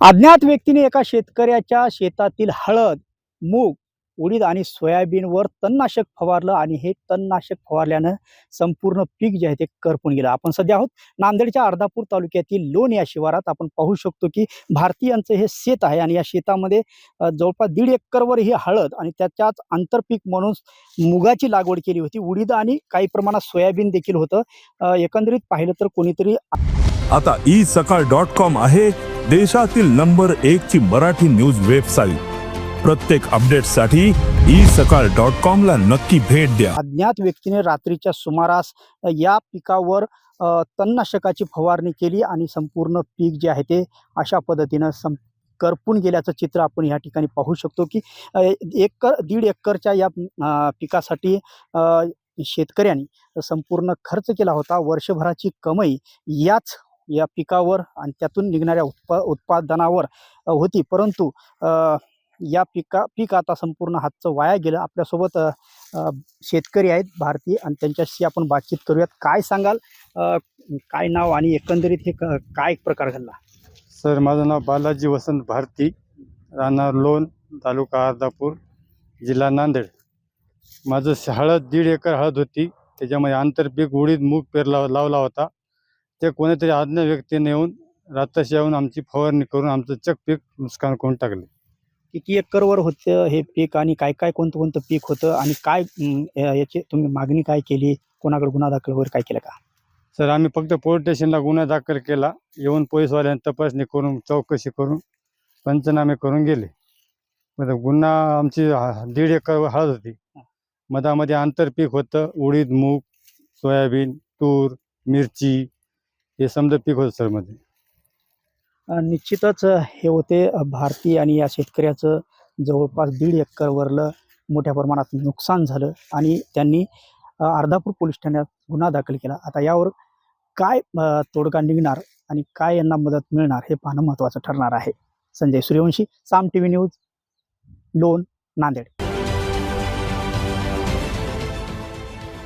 अज्ञात व्यक्तीने एका शेतकऱ्याच्या शेतातील हळद मूग उडीद आणि सोयाबीनवर तणनाशक फवारलं आणि हे तणनाशक फवारल्यानं संपूर्ण पीक जे आहे ते करपून गेलं. आपण सध्या आहोत नांदेडच्या अर्धापूर तालुक्यातील लोण या शिवारात. आपण पाहू शकतो की भारतीयांचं हे शेत आहे आणि या शेतामध्ये जवळपास दीड एकरवर ही हळद आणि त्याच्याच आंतरपीक म्हणून मुगाची लागवड केली होती. उडीद आणि काही प्रमाणात सोयाबीन देखील होतं. एकंदरीत पाहिलं तर कोणीतरी आता ई सकाळ डॉट कॉम आहे. देशातील नंबर एक ची मराठी न्यूज वेबसाईट. प्रत्येक अपडेटसाठी ई सकाळ डॉट कॉम ला नक्की भेट द्या. अज्ञात व्यक्तीने रात्रीच्या सुमारास या पिकावर तणनाशकाची फवारणी केली आणि संपूर्ण पीक जे आहे ते अशा पद्धतीनं सं करपून गेल्याचं चित्र आपण या ठिकाणी पाहू शकतो की एकर दीड एकरच्या या पिकासाठी शेतकऱ्यांनी संपूर्ण खर्च केला होता. वर्षभराची कमाई याच या पिकावर आणि त्यातून निघणाऱ्या उत्पा उत्पादनावर होती. परंतु या पिका पीक आता संपूर्ण हातचं वाया गेलं. आपल्यासोबत शेतकरी आहेत भारतीय आणि त्यांच्याशी आपण बातचीत करूयात. काय सांगाल? काय नाव आणि एकंदरीत हे क- काय प्रकार घडला? सर माझं नाव बालाजी वसंत भारती राहणार लोण तालुका अर्धापूर जिल्हा नांदेड. माझं हळद दीड एकर हळद होती. त्याच्यामध्ये आंतरपीक उडीद मूग पेरला लावला होता. ते कोणीतरी आज्ञा व्यक्तीने येऊन रातशी येऊन आमची फवारणी करून आमचं चक पीक नुकसान करून टाकले. किती एकरवर होतं हे पीक आणि काय काय कोणतं कोणतं पीक होतं आणि काय अं, याची तुम्ही मागणी काय केली? कोणाकडे गुन्हा दाखल वगैरे काय केलं का? सर आम्ही फक्त पोलीस स्टेशनला गुन्हा दाखल केला. येऊन पोलीसवाल्यांनी तपासणी करून चौकशी करून पंचनामे करून गेले. मग गुन्हा आमची हा- दीड एकर हळद होती. मधामध्ये आंतरपीक होतं. उडीद मूग सोयाबीन तूर मिरची हे समजा पीक होतं सरमध्ये. निश्चितच हे होते भारतीय आणि या शेतकऱ्याचं जवळपास दीड एकरवरलं मोठ्या प्रमाणात नुकसान झालं आणि त्यांनी अर्धापूर पोलीस ठाण्यात गुन्हा दाखल केला. आता यावर काय तोडगा निघणार आणि काय यांना मदत मिळणार हे पाहणं महत्त्वाचं ठरणार आहे. Sanjay Suryavanshi Saam T V news लोन नांदेड.